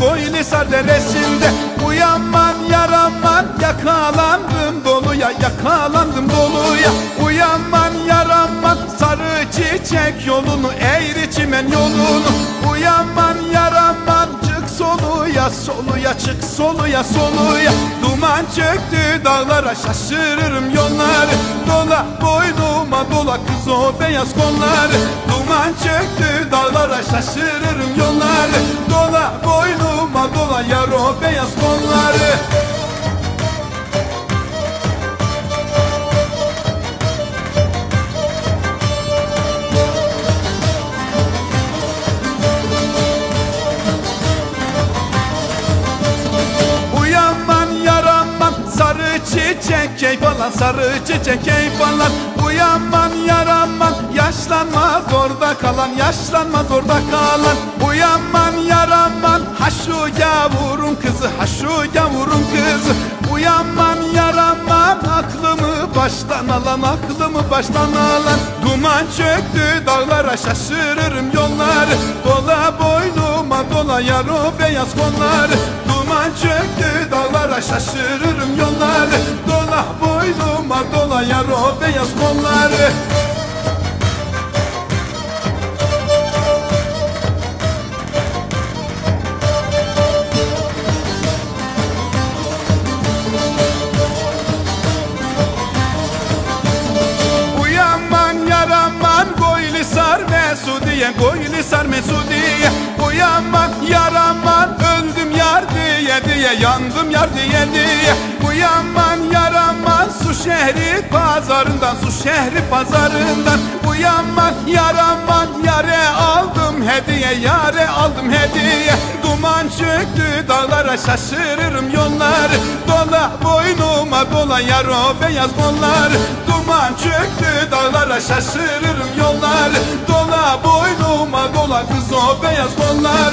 Koylisar deresinde. Uyanman yaraman yakalandım doluya Yakalandım doluya. Uyanman yaraman sarı çiçek yolunu Eğri çimen yolunu. Uyanman yaraman çık soluya Soluya çık soluya soluya. Duman çöktü dağlara şaşırırım yolları. Dola boynuma dola kız o beyaz kolları. Duman çöktü dağlara şaşırırım yolları o beyaz kolları keyif alan sarı çiçek keyif alan Uyanman yaranman yaşlanmaz orada kalan yaşlanmaz orada kalan. Uyanman yaranman ha şu yavurun kızı ha şu yavurun kızı. Uyanman yaranman aklımı baştan alan aklımı baştan alan. Duman çöktü dağlara şaşırırım yolları. Dola boynuma dola yar o beyaz kolları. Duman çöktü şaşırırım yolları. Dola boynuma dola yar o beyaz kolları. Uyanman yaraman Goyli sar Mesudiye Goyli sar Mesudiye Uyanman diye Yandım yar diye diye Uyanman yaraman Su şehri pazarından Su şehri pazarından. Uyanman yaraman Yare aldım hediye Yare aldım hediye. Duman çöktü dağlara Şaşırırım yolları Dola boynuma dola yar o beyaz kollar Duman çöktü dağlara şaşırırım yolları Dola boynuma dola kız o beyaz kollar